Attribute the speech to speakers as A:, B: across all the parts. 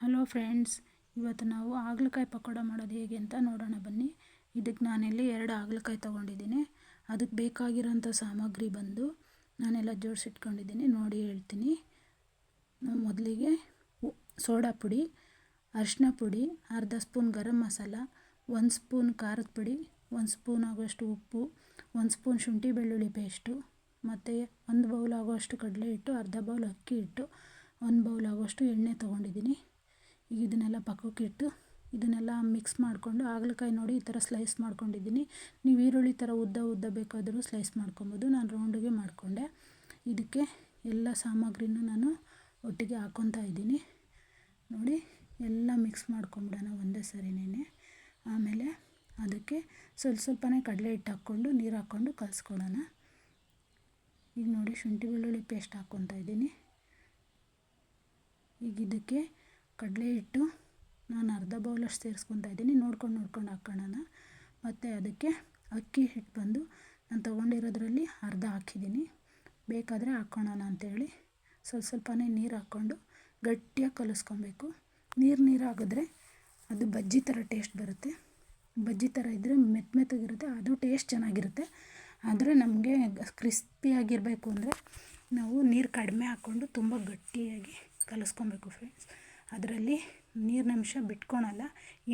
A: Hello friends, ಇವತ್ತು ನಾವು ಹಾಗಲಕಾಯಿ ಪಕೋಡ ಮಾಡೋದು ಹೇಗೆ ಅಂತ ನೋಡೋಣ ಬನ್ನಿ. ಇದಕ್ಕೆ ನಾನಿಲ್ಲಿ ಎರಡು ಹಾಗಲಕಾಯಿ ತೊಗೊಂಡಿದ್ದೀನಿ. ಅದಕ್ಕೆ ಬೇಕಾಗಿರೋಂಥ ಸಾಮಗ್ರಿ ಬಂದು ನಾನೆಲ್ಲ ಜೋಡಿಸಿಟ್ಕೊಂಡಿದ್ದೀನಿ. ನೋಡಿ ಹೇಳ್ತೀನಿ. ಮೊದಲಿಗೆ ಸೋಡಾ ಪುಡಿ ಅರಿಶಿನ ಪುಡಿ, ಅರ್ಧ ಸ್ಪೂನ್ ಗರಂ ಮಸಾಲ, ಒಂದು ಸ್ಪೂನ್ ಖಾರದ ಪುಡಿ, ಒಂದು ಸ್ಪೂನ್ ಆಗೋಷ್ಟು ಉಪ್ಪು, ಒಂದು ಸ್ಪೂನ್ ಶುಂಠಿ ಬೆಳ್ಳುಳ್ಳಿ ಪೇಸ್ಟು, ಮತ್ತು ಒಂದು ಬೌಲ್ ಆಗುವಷ್ಟು ಕಡಲೆ ಹಿಟ್ಟು, ಅರ್ಧ ಬೌಲ್ ಅಕ್ಕಿ ಹಿಟ್ಟು, ಒಂದು ಬೌಲ್ ಆಗುವಷ್ಟು ಎಣ್ಣೆ ತೊಗೊಂಡಿದ್ದೀನಿ. ಈಗ ಇದನ್ನೆಲ್ಲ ಪಕ್ಕಕ್ಕಿಟ್ಟು ಇದನ್ನೆಲ್ಲ ಮಿಕ್ಸ್ ಮಾಡಿಕೊಂಡು ಹಾಗಲಕಾಯಿ ನೋಡಿ ಈ ಥರ ಸ್ಲೈಸ್ ಮಾಡ್ಕೊಂಡಿದ್ದೀನಿ. ನೀವು ಈರುಳ್ಳಿ ಥರ ಉದ್ದ ಉದ್ದ ಬೇಕಾದರೂ ಸ್ಲೈಸ್ ಮಾಡ್ಕೊಬೋದು. ನಾನು ರೌಂಡಿಗೆ ಮಾಡಿಕೊಂಡೆ. ಇದಕ್ಕೆ ಎಲ್ಲ ಸಾಮಗ್ರಿನೂ ನಾನು ಒಟ್ಟಿಗೆ ಹಾಕ್ಕೊತಾ ಇದ್ದೀನಿ. ನೋಡಿ, ಎಲ್ಲ ಮಿಕ್ಸ್ ಮಾಡ್ಕೊಂಬಿಡೋಣ ಒಂದೇ ಸರಿನೇ ಆಮೇಲೆ ಅದಕ್ಕೆ ಸ್ವಲ್ಪ ಸ್ವಲ್ಪನೇ ಕಡಲೆ ಹಿಟ್ಟು ಹಾಕ್ಕೊಂಡು ನೀರು ಹಾಕ್ಕೊಂಡು ಕಲಿಸ್ಕೊಳ್ಳೋಣ ಈಗ ನೋಡಿ ಶುಂಠಿ ಬೆಳ್ಳುಳ್ಳಿ ಪೇಸ್ಟ್ ಹಾಕ್ಕೊತಾ ಇದ್ದೀನಿ. ಈಗ ಇದಕ್ಕೆ ಕಡಲೆ ಹಿಟ್ಟು ನಾನು ಅರ್ಧ ಬೌಲಷ್ಟು ಸೇರಿಸ್ಕೊತಾ ಇದ್ದೀನಿ. ನೋಡ್ಕೊಂಡು ನೋಡ್ಕೊಂಡು ಹಾಕ್ಕೊಳ್ಳೋಣ ಮತ್ತು ಅದಕ್ಕೆ ಅಕ್ಕಿ ಹಿಟ್ಟು ಬಂದು ನಾನು ತೊಗೊಂಡಿರೋದ್ರಲ್ಲಿ ಅರ್ಧ ಹಾಕಿದ್ದೀನಿ. ಬೇಕಾದರೆ ಹಾಕ್ಕೊಳ್ಳೋಣ ಅಂಥೇಳಿ ಸ್ವಲ್ಪ ಸ್ವಲ್ಪನೇ ನೀರು ಹಾಕ್ಕೊಂಡು ಗಟ್ಟಿಯಾಗಿ ಕಲಿಸ್ಕೊಬೇಕು. ನೀರು ನೀರು ಹಾಕಿದ್ರೆ ಅದು ಬಜ್ಜಿ ಥರ ಟೇಸ್ಟ್ ಬರುತ್ತೆ. ಬಜ್ಜಿ ಥರ ಇದ್ದರೆ ಮೆತ್ತ ಮೆತ್ತಗಿರುತ್ತೆ. ಅದು ಟೇಸ್ಟ್ ಚೆನ್ನಾಗಿರುತ್ತೆ. ಆದರೆ ನಮಗೆ ಕ್ರಿಸ್ಪಿಯಾಗಿರಬೇಕು ಅಂದರೆ ನಾವು ನೀರು ಕಡಿಮೆ ಹಾಕ್ಕೊಂಡು ತುಂಬ ಗಟ್ಟಿಯಾಗಿ ಕಲಿಸ್ಕೊಬೇಕು ಫ್ರೆಂಡ್ಸ್ ಅದರಲ್ಲಿ ನೀರಿನಂಶ ಬಿಟ್ಕೊಳಲ್ಲ.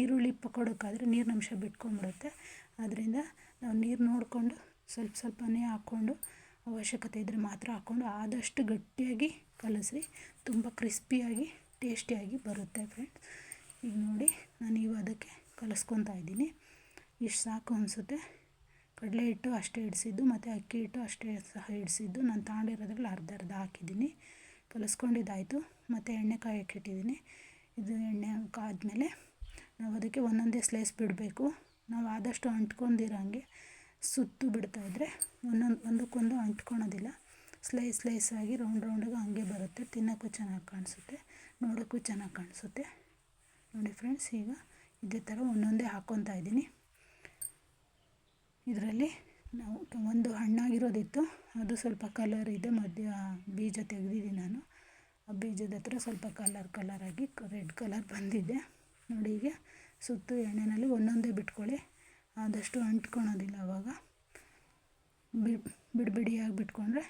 A: ಈರುಳ್ಳಿ ಪಕೋಡಕ್ಕಾದರೆ ನೀರಿನಂಶ ಬಿಟ್ಕೊಂಡ್ಬಿಡುತ್ತೆ. ಅದರಿಂದ ನಾವು ನೀರು ನೋಡಿಕೊಂಡು ಸ್ವಲ್ಪ ಸ್ವಲ್ಪನೇ ಹಾಕ್ಕೊಂಡು ಅವಶ್ಯಕತೆ ಇದ್ದರೆ ಮಾತ್ರ ಹಾಕ್ಕೊಂಡು ಆದಷ್ಟು ಗಟ್ಟಿಯಾಗಿ ಕಲಸಿ ತುಂಬ ಕ್ರಿಸ್ಪಿಯಾಗಿ, ಟೇಸ್ಟಿಯಾಗಿ ಬರುತ್ತೆ ಫ್ರೆಂಡ್ಸ್. ಈಗ ನೋಡಿ ನಾನು ಈಗ ಅದಕ್ಕೆ ಕಲಸ್ಕೊತಾ ಇದ್ದೀನಿ. ಇಷ್ಟು ಸಾಕು ಅನಿಸುತ್ತೆ. ಕಡಲೆ ಹಿಟ್ಟು ಅಷ್ಟೇ ಇಡಿಸಿದ್ದು, ಮತ್ತು ಅಕ್ಕಿ ಹಿಟ್ಟು ಅಷ್ಟೇ ಸಹ ಇಡಿಸಿದ್ದು. ನಾನು ತಾಂಡಿರೋದ್ರಲ್ಲಿ ಅರ್ಧ ಅರ್ಧ ಹಾಕಿದ್ದೀನಿ. ಕಲಿಸ್ಕೊಂಡಿದ್ದಾಯಿತು. ಮತ್ತು ಎಣ್ಣೆ ಕಾಯಕ್ಕೆ ಇಟ್ಟಿದ್ದೀನಿ. ಇದು ಎಣ್ಣೆ ಕಾದ್ಮೇಲೆ ನಾವು ಅದಕ್ಕೆ ಒಂದೊಂದೇ ಸ್ಲೈಸ್ ಬಿಡಬೇಕು. ನಾವು ಆದಷ್ಟು ಅಂಟ್ಕೊಂಡಿರೋಂಗೆ ಸುತ್ತು ಬಿಡ್ತಾಯಿದ್ರೆ ಒಂದೊಂದು, ಒಂದಕ್ಕೊಂದು ಅಂಟ್ಕೊಳೋದಿಲ್ಲ. ಸ್ಲೈಸ್ ಸ್ಲೈಸ್ ಆಗಿ ರೌಂಡ್ ರೌಂಡಾಗಿ ಹಂಗೆ ಬರುತ್ತೆ. ತಿನ್ನೋಕ್ಕೂ ಚೆನ್ನಾಗಿ ಕಾಣಿಸುತ್ತೆ, ನೋಡೋಕ್ಕೂ ಚೆನ್ನಾಗಿ ಕಾಣಿಸುತ್ತೆ. ನೋಡಿ ಫ್ರೆಂಡ್ಸ್ ಈಗ ಇದೇ ಥರ ಒಂದೊಂದೇ ಹಾಕ್ಕೊತಾ ಇದ್ದೀನಿ. ಇದರಲ್ಲಿ ನಾವು ಒಂದು ಹಣ್ಣಾಗಿರೋದಿತ್ತು. ಅದು ಸ್ವಲ್ಪ ಕಲರ್ ಇದೆ. ಮಧ್ಯ ಬೀಜ ತೆಗೆದಿದ್ದೀನಿ ನಾನು. ಆ ಬೀಜದ ಹತ್ರ ಸ್ವಲ್ಪ ಕಲರ್ ಕಲರಾಗಿ ರೆಡ್ ಕಲರ್ ಬಂದಿದೆ. ನೋಡಿ ಹೀಗೆ ಸುತ್ತು ಎಣ್ಣೆನಲ್ಲಿ ಒಂದೊಂದೇ ಬಿಟ್ಕೊಳ್ಳಿ. ಆದಷ್ಟು ಅಂಟ್ಕೊಳೋದಿಲ್ಲ ಆವಾಗ ಬಿಡಿ ಬಿಡಿಯಾಗಿ ಬಿಟ್ಕೊಂಡ್ರೆ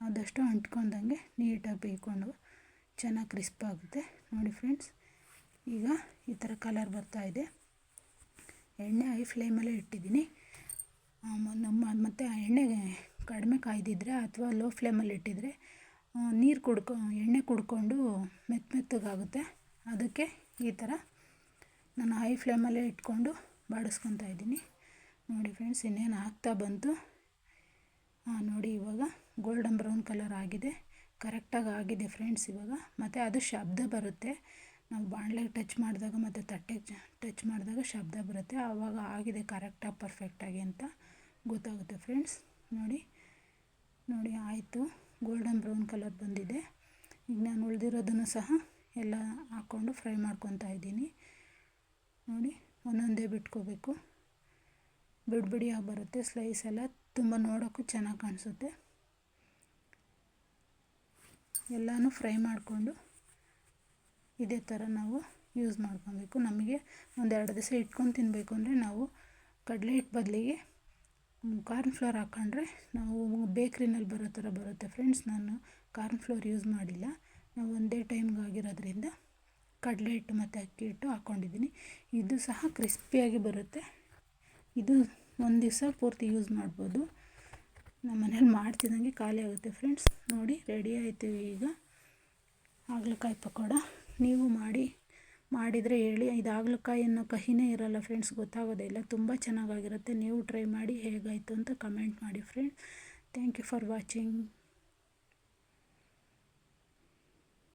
A: ಆದಷ್ಟು ಅಂಟ್ಕೊಂಡಂಗೆ ನೀಟಾಗಿ ಬೇಯ್ಕೊಂಡು ಚೆನ್ನಾಗಿ ಕ್ರಿಸ್ಪ್ ಆಗುತ್ತೆ. ನೋಡಿ ಫ್ರೆಂಡ್ಸ್ ಈಗ ಈ ಥರ ಕಲರ್ ಬರ್ತಾಯಿದೆ ಎಣ್ಣೆ ಐ ಫ್ಲೇಮಲ್ಲೇ ಇಟ್ಟಿದ್ದೀನಿ. ನಮ್ಮ, ಮತ್ತು ಎಣ್ಣೆ ಕಡಿಮೆ ಕಾಯ್ದಿದ್ರೆ ಅಥವಾ ಲೋ ಫ್ಲೇಮಲ್ಲಿ ಇಟ್ಟಿದ್ರೆ ನೀರು ಕುಡ್ಕೊ, ಎಣ್ಣೆ ಕುಡ್ಕೊಂಡು ಮೆತ್ತ ಮೆತ್ತಗಾಗುತ್ತೆ. ಅದಕ್ಕೆ ಈ ಥರ ನಾನು ಹೈ ಫ್ಲೇಮಲ್ಲೇ ಇಟ್ಕೊಂಡು ಬಾಡಿಸ್ಕೊತಾ ಇದ್ದೀನಿ. ನೋಡಿ ಫ್ರೆಂಡ್ಸ್ ಇನ್ನೇನು ಆಗ್ತಾ ಬಂತು. ನೋಡಿ ಇವಾಗ ಗೋಲ್ಡನ್ ಬ್ರೌನ್ ಕಲರ್ ಆಗಿದೆ. ಕರೆಕ್ಟಾಗಿ ಆಗಿದೆ ಫ್ರೆಂಡ್ಸ್ ಇವಾಗ. ಮತ್ತು ಅದು ಶಬ್ದ ಬರುತ್ತೆ. ನಾವು ಬಾಣಲೆಗೆ ಟಚ್ ಮಾಡಿದಾಗ ಮತ್ತು ತಟ್ಟೆಗೆ ಟಚ್ ಮಾಡಿದಾಗ ಶಬ್ದ ಬರುತ್ತೆ. ಆವಾಗ ಆಗಿದೆ ಕರೆಕ್ಟಾಗಿ ಪರ್ಫೆಕ್ಟಾಗಿ ಅಂತ. ಗೊತ್ತಾಗುತ್ತೆ ಫ್ರೆಂಡ್ಸ್. ನೋಡಿ ನೋಡಿ ಆಯಿತು. ಗೋಲ್ಡನ್ ಬ್ರೌನ್ ಕಲರ್ ಬಂದಿದೆ. ಈಗ ನಾನು ಉಳಿದಿರೋದನ್ನು ಸಹ ಎಲ್ಲ ಹಾಕ್ಕೊಂಡು ಫ್ರೈ ಮಾಡ್ಕೊತಾ ಇದ್ದೀನಿ. ನೋಡಿ, ಒಂದೊಂದೇ ಬಿಟ್ಕೋಬೇಕು. ಬಿಡಿ ಆಗಿ ಬರುತ್ತೆ. ಸ್ಲೈಸ್ ಎಲ್ಲ ತುಂಬ ನೋಡೋಕ್ಕೂ ಚೆನ್ನಾಗಿ ಕಾಣಿಸುತ್ತೆ. ಎಲ್ಲನೂ ಫ್ರೈ ಮಾಡಿಕೊಂಡು ಇದೇ ಥರ ನಾವು ಯೂಸ್ ಮಾಡ್ಕೊಬೇಕು. ನಮಗೆ ಒಂದೆರಡು ದಿವಸ ಇಟ್ಕೊಂಡು ತಿನ್ನಬೇಕು ಅಂದರೆ ನಾವು ಕಡಲೆ ಹಿಟ್ಟು ಬದಲಿಗೆ ಕಾರ್ನ್ ಫ್ಲೋರ್ ಹಾಕ್ಕೊಂಡ್ರೆ ನಾವು ಬೇಕ್ರಿನಲ್ಲಿ ಬರೋ ಥರ ಬರುತ್ತೆ ಫ್ರೆಂಡ್ಸ್. ನಾನು ಕಾರ್ನ್ ಫ್ಲೋರ್ ಯೂಸ್ ಮಾಡಿಲ್ಲ. ನಾವು ಒಂದೇ ಟೈಮ್ಗೆ ಆಗಿರೋದ್ರಿಂದ ಕಡಲೆ ಹಿಟ್ಟು ಮತ್ತು ಅಕ್ಕಿ ಹಿಟ್ಟು ಹಾಕ್ಕೊಂಡಿದ್ದೀನಿ ಇದು ಸಹ ಕ್ರಿಸ್ಪಿಯಾಗಿ ಬರುತ್ತೆ. ಇದು ಒಂದು ದಿವಸ ಪೂರ್ತಿ ಯೂಸ್ ಮಾಡ್ಬೋದು. ನಮ್ಮ ಮನೇಲಿ ಮಾಡ್ತಿದ್ದಂಗೆ ಖಾಲಿ ಆಗುತ್ತೆ ಫ್ರೆಂಡ್ಸ್. ನೋಡಿ ರೆಡಿ ಆಯಿತು ಈಗ. ಹಾಗಲಕಾಯಿ ಪಕೋಡ. ನೀವು ಮಾಡಿ ಮಾಡಿದರೆ ಹೇಳಿ ಇದು ಹಾಗಲಕಾಯಿ ಅನ್ನೋ ಕಹಿನೇ ಇರಲ್ಲ ಫ್ರೆಂಡ್ಸ್ ಗೊತ್ತಾಗೋದೇ ಇಲ್ಲ. ತುಂಬ ಚೆನ್ನಾಗಾಗಿರುತ್ತೆ. ನೀವು ಟ್ರೈ ಮಾಡಿ ಹೇಗಾಯಿತು ಅಂತ ಕಮೆಂಟ್ ಮಾಡಿ friends thank you for watching